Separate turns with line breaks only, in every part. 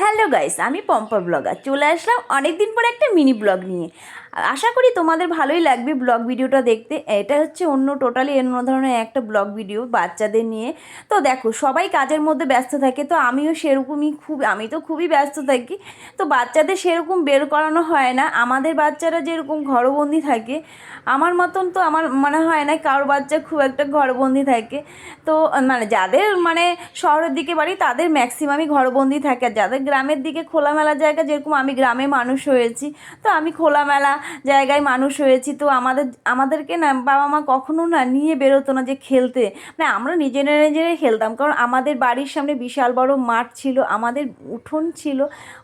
Hello guys আমি Pampa blogger. চলে আসলাম অনেক দিন পর একটা মিনি ব্লগ নিয়ে। আশা করি তোমাদের ভালোই লাগবে ব্লগ ভিডিওটা দেখতে। এটা হচ্ছে অন্য টোটালি অন্য ধরনের একটা ব্লগ ভিডিও বাচ্চাদের নিয়ে। তো দেখো, সবাই কাজের মধ্যে ব্যস্ত থাকে, তো আমিও সেরকমই খুব, আমি তো খুবই ব্যস্ত থাকি। তো বাচ্চাদের সেরকম বের করানো হয় না। আমাদের বাচ্চারা যেরকম ঘরবন্দি থাকে, আমার মতন তো আমার মনে হয় না কারোর বাচ্চা খুব একটা ঘরবন্দি থাকে। তো মানে যাদের মানে শহরের দিকে বাড়ি, তাদের ম্যাক্সিমামই ঘরবন্দি থাকে। আর যাদের গ্রামের দিকে খোলামেলা জায়গা, যেরকম আমি গ্রামে মানুষ হয়েছি, তো আমি খোলামেলা জায়গায় মানুষ হয়েছি, তো আমাদের, আমাদেরকে না বাবা মা কখনো না নিয়ে বেরোতো না যে খেলতে। মানে আমরা নিজেরা নিজেরাই খেলতাম, কারণ আমাদের বাড়ির সামনে বিশাল বড় মাঠ ছিল, আমাদের উঠোন ছিল,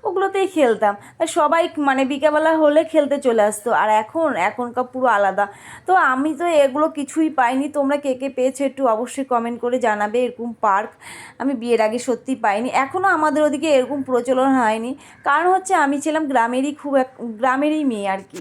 ওগুলোতেই খেলতাম। সবাই মানে বিকেলবেলা হলে খেলতে চলে আসতো, আর এখন, এখনকার পুরো আলাদা। তো আমি তো এগুলো কিছুই পাইনি, তোমরা কে কে পেয়েছ একটু অবশ্যই কমেন্ট করে জানাবে, এরকম পার্ক আমি বিয়ের আগে সত্যি পাইনি এখনও আমাদের ওদিকে এরকম প্রচলন হয়নি। কারণ হচ্ছে আমি ছিলাম গ্রামেরই খুব এক, গ্রামেরই মেয়ে আর কি।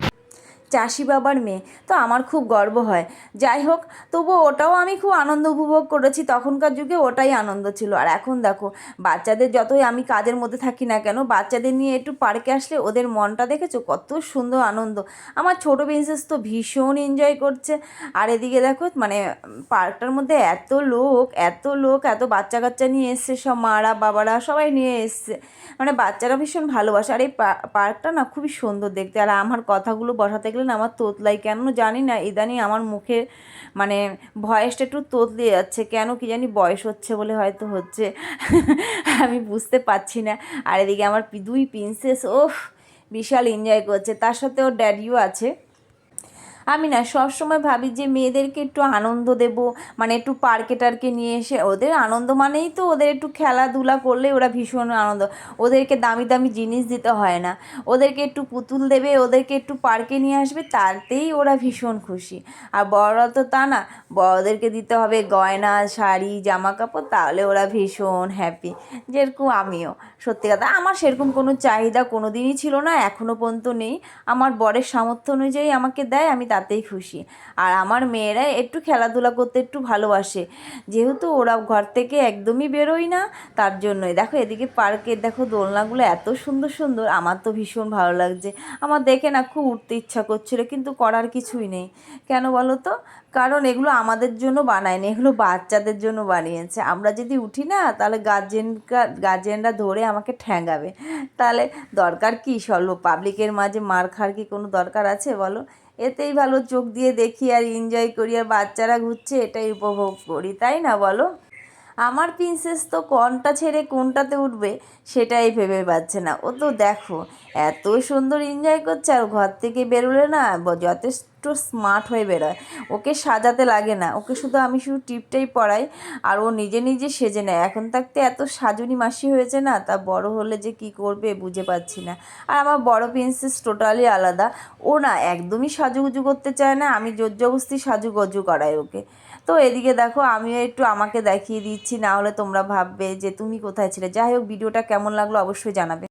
চাষি বাবার মেয়ে। তো আমার খুব গর্ব হয়। যাই হোক তবু ওটাও আমি খুব আনন্দ উপভোগ করেছি। তখনকার যুগে ওটাই আনন্দ ছিল। আর এখন দেখো, বাচ্চাদের যতই আমি কাজের মধ্যে থাকি না কেন, বাচ্চাদের নিয়ে একটু পার্কে আসলে ওদের মনটা দেখেছ? কত সুন্দর আনন্দ। আমার ছোটো প্রিন্সেস তো ভীষণ এনজয় করছে। আর এদিকে দেখো মানে পার্কটার মধ্যে এত লোক এত লোক, এত বাচ্চা কাচ্চা নিয়ে এসছে। সব মারা, বাবারা সবাই নিয়ে এসছে। মানে বাচ্চারা ভীষণ ভালোবাসে। আর এই পার্কটা না খুবই সুন্দর দেখতে। আর আমার কথাগুলো বসাতে গেলে না আমার তোতলাই কেন জানি না, ইদানিং আমার মুখে মানে ভয়েসটা একটু তোতলে যাচ্ছে। কেন কি জানি বয়স হচ্ছে বলে হয়তো হচ্ছে। আমি বুঝতে পারছি না। আর এদিকে আমার দুই প্রিন্সেস ওফ, বিশাল এনজয় করছে। তার সাথে ওর ড্যাডিও আছে। আমি না, সবসময় ভাবি যে মেয়েদেরকে একটু আনন্দ দেব মানে একটু পার্কে টার্কে নিয়ে এসে, ওদের আনন্দ মানেই তো ওদের একটু খেলাধুলা করলে ওরা ভীষণ আনন্দ। ওদেরকে দামি দামি জিনিস দিতে হয় না। ওদেরকে একটু পুতুল দেবে, ওদেরকে একটু পার্কে নিয়ে আসবে, তাতেই ওরা ভীষণ খুশি। আর বড়রা তো তা না, বড়দেরকে দিতে হবে গয়না, শাড়ি জামা কাপড় তাহলে ওরা ভীষণ হ্যাপি যেরকম আমিও, সত্যি কথা, আমার সেরকম কোনো চাহিদা কোনো দিনই ছিল না এখনও পর্যন্ত নেই। আমার বরের সামর্থ্য অনুযায়ী আমাকে দেয়, আমি তাতেই খুশি। আর আমার মেয়েরা একটু খেলাধুলা করতে একটু ভালোবাসে। যেহেতু ওরা ঘর থেকে একদমই বেরোয় না, তার জন্যই। দেখো, এদিকে পার্কের দেখো দোলনাগুলো এত সুন্দর সুন্দর, আমার তো ভীষণ ভালো লাগছে। আমার দেখে না খুব উঠতে ইচ্ছা করছিল, কিন্তু করার কিছুই নেই। কেন বলো তো? কারণ এগুলো আমাদের জন্য বানায়নি, এগুলো বাচ্চাদের জন্য বানিয়েছে। আমরা যদি উঠি না, তাহলে গার্জেনরা গার্জেনরা ধরে আমাকে ঠ্যাঙ্গাবে তাহলে দরকার কি? স্বল্প পাবলিকের মাঝে মার খার কি কোনো দরকার আছে বলো? এতেই ভালো চোখ দিয়ে দেখি আর এনজয় করি আর বাচ্চারা ঘুরছে, এটাই উপভোগ করি, তাই না বলো? আমার প্রিন্সেস তো কোনটা ছেড়ে কোনটাতে উঠবে সেটাই ভেবে পাচ্ছে না। ও তো দেখো, এত সুন্দর এনজয় করছে আর ঘর থেকে বেরোলে না যথেষ্ট স্মার্ট হয়ে বেরোয়। ওকে সাজাতে লাগে না, ওকে শুধু আমি শুধু টিপটাই পড়াই আর ও নিজে নিজে সেজে নেয়। এখন থাকতে এত সাজুনি মাসি হয়েছে না, তা বড় হলে যে কি করবে বুঝে পাচ্ছি না। আর আমার বড় প্রিন্সেস টোটালি আলাদা। ও না একদমই সাজুগুজু করতে চায় না, আমি জোর জবস্তি সাজুগজু করাই ওকে। তো এদিকে দেখো, আমিও একটু আমাকে দেখিয়ে দিচ্ছি না হলে তোমরা ভাববে যে তুমি কোথায় ছিলে। যাই হোক, ভিডিওটা কেমন লাগল অবশ্যই জানাবে।